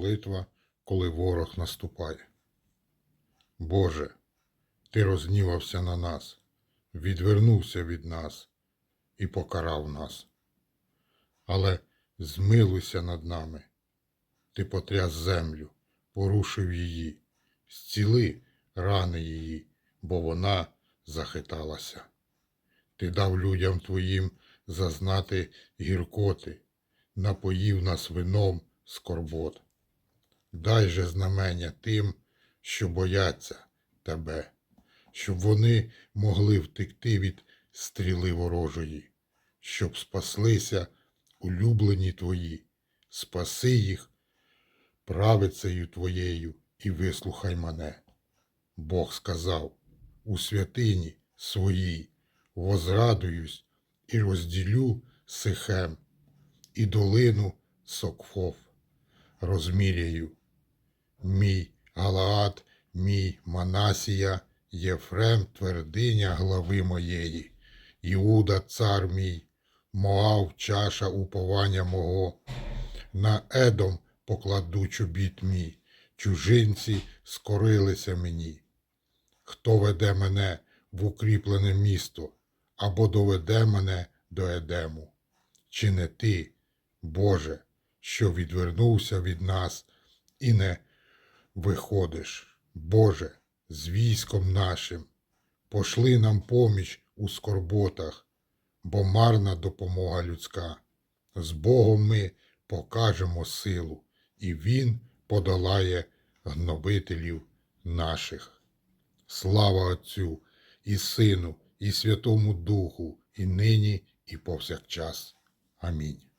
молитва, коли ворог наступає. Боже, Ти рознівався на нас, відвернувся від нас і покарав нас. Але змилуйся над нами. Ти потряс землю, порушив її, зціли рани її, бо вона захиталася. Ти дав людям твоїм зазнати гіркоти, напоїв нас вином скорбот. Дай же знамення тим, що бояться тебе, щоб вони могли втекти від стріли ворожої, щоб спаслися улюблені твої, спаси їх правицею твоєю і вислухай мене. Бог сказав у святині своїй возрадуюсь і розділю Сихем, і долину Сокфов розміряю. Мій Галаад, мій Манасія, Єфрем твердиня глави моєї, Іуда цар мій, Моав чаша уповання мого, на едом покладу чобіт мій, чужинці скорилися мені. Хто веде мене в укріплене місто, або доведе мене до Едему? Чи не ти, Боже, що відвернувся від нас і не виходиш, Боже, з військом нашим, пошли нам поміч у скорботах, бо марна допомога людська. З Богом ми покажемо силу, і Він подолає гнобителів наших. Слава Отцю і Сину, і Святому Духу, і нині, і повсякчас. Амінь.